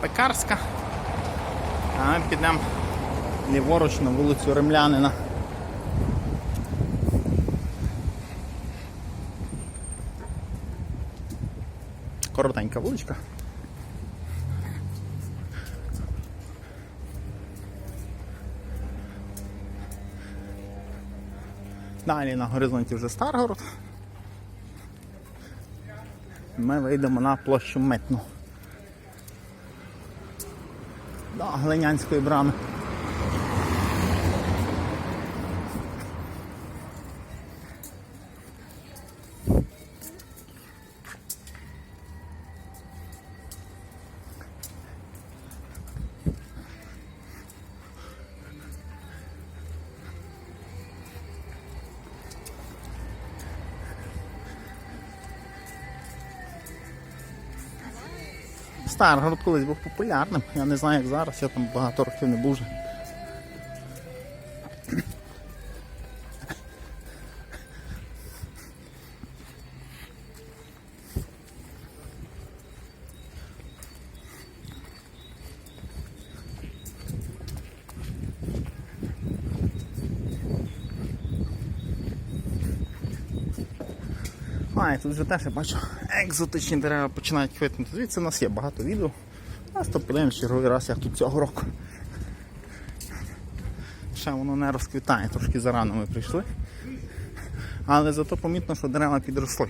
Пекарська. А ми підемо ліворуч на вулицю Ремлянина. Коротенька вуличка. Далі на горизонті вже Старгород. Ми вийдемо на площу Митну. До Глинянської брами. Старгород колись був популярним. Я не знаю, як зараз, я там багато років не був А, і тут вже теж я бачу, екзотичні дерева починають квитнути. Звідси у нас є багато відео. Нас то подивимось черговий раз, як тут цього року. Ще воно не розквітає, трошки зарано ми прийшли. Але зато помітно, що дерева підросли.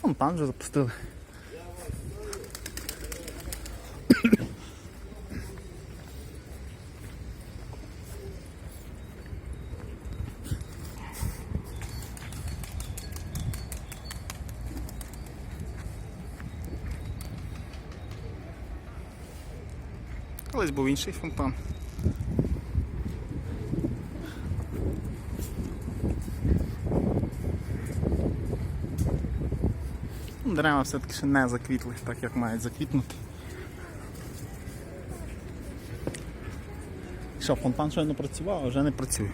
Фонтан вже запустили. Колись був інший фонтан. Дерева все-таки ще не заквітли, так як мають заквітнути. Що, фонтан щойно працював, а вже не працює.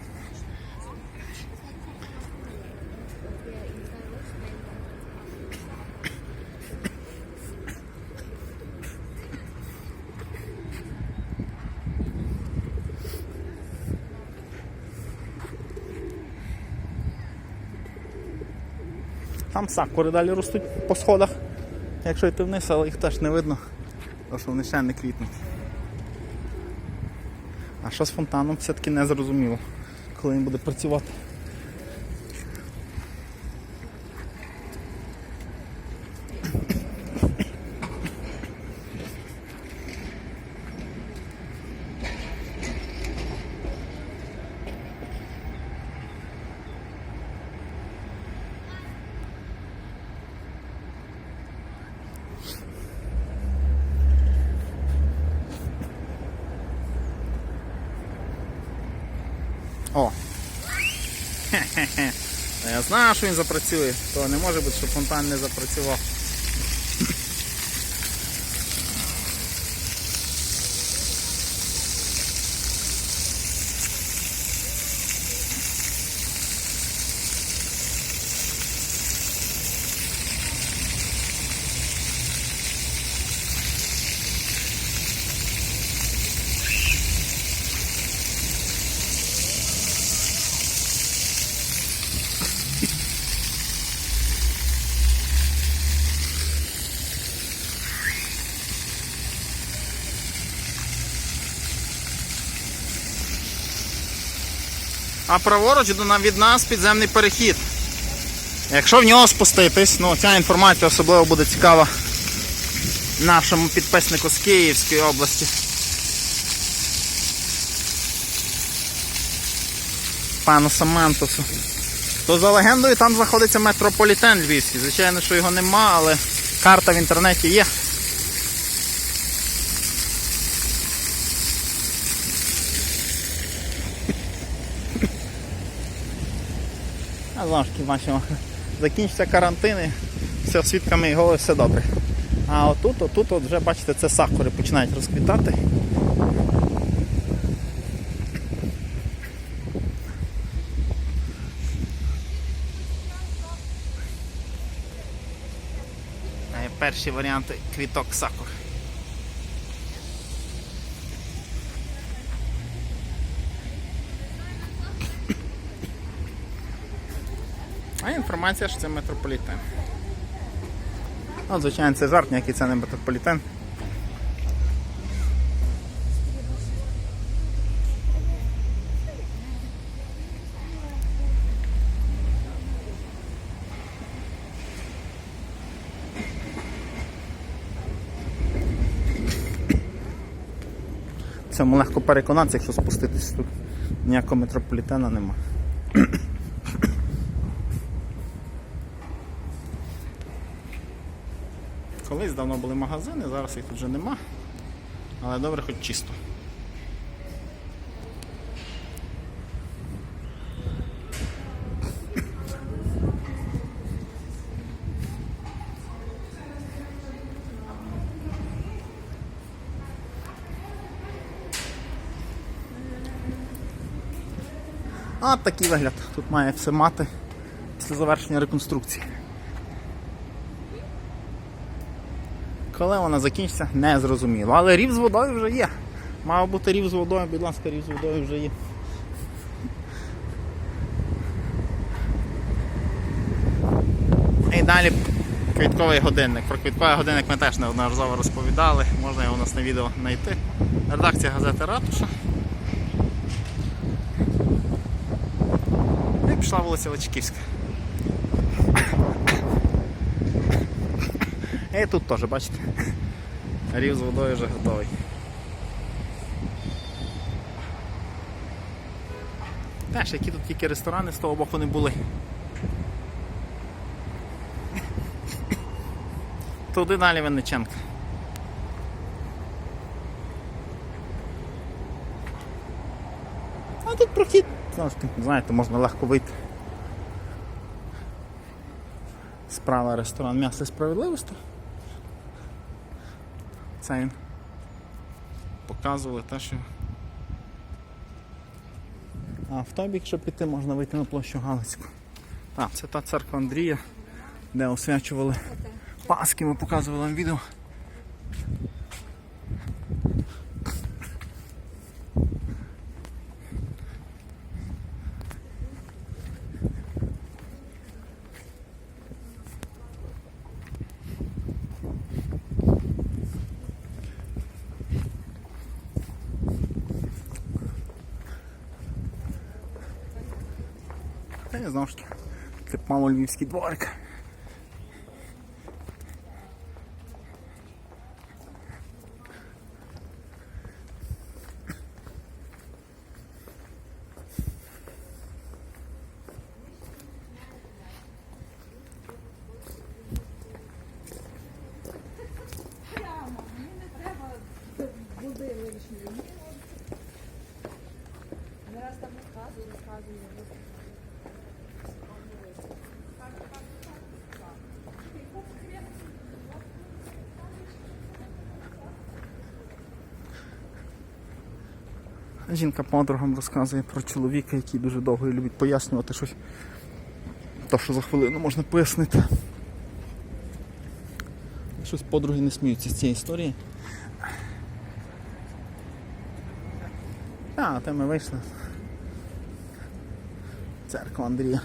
Там сакури далі ростуть по сходах, якщо йти вниз, але їх теж не видно, тому що вони ще не квітнуть. А що з фонтаном все-таки не зрозуміло, коли він буде працювати. О! Хе-хе-хе. Я знаю, що він запрацює, то не може бути, що фонтан не запрацював. А праворуч від нас підземний перехід. Якщо в нього спуститись, ну ця інформація особливо буде цікава нашому підписнику з Київської області. Пану Самантусу. То за легендою там знаходиться метрополітен львівський. Звичайно, що його нема, але карта в інтернеті є. А завжди бачимо, закінчиться карантини, все свідками і голови, все добре. А отут, отут от вже бачите, це сакури починають розквітати. Е, перші варіанти квіток сакури. Інформація, що це метрополітен. Ну, звичайно, це жарт, ніякий це не метрополітен. Цьому легко переконатися, якщо спуститись тут ніякого метрополітена нема. Колись давно були магазини, зараз їх тут вже нема. Але добре, хоч чисто. А такий вигляд. Тут має все мати після завершення реконструкції. Коли вона закінчиться, не зрозуміло. Але рів з водою вже є. Мав бути рів з водою, будь ласка, рів з водою вже є. І далі квітковий годинник. Про квітковий годинник ми теж неодноразово розповідали. Можна його у нас на відео знайти. Редакція газети Ратуша. І пішла вулиця Личківська. І тут теж, бачите, рів з водою вже готовий. Теж, які тут тільки ресторани з того боку не були. Туди далі Винниченка. А тут прохід, знову знаєте, можна легко вийти. Справа ресторан м'ясо справедливості. Це показували те, що. А в той бік, щоб піти, можна вийти на площу Галицьку. Так, це та церква Андрія, де освячували Паски, ми показували вам відео. Та я знову ж таки, типало львівський дворик. Зараз там розказую, розказую. Жінка подругам розказує про чоловіка, який дуже довго і любить пояснювати щось. То, що за хвилину можна пояснити. Щось подруги не сміються з цієї історії. А, те ми вийшли. Церква Андрія.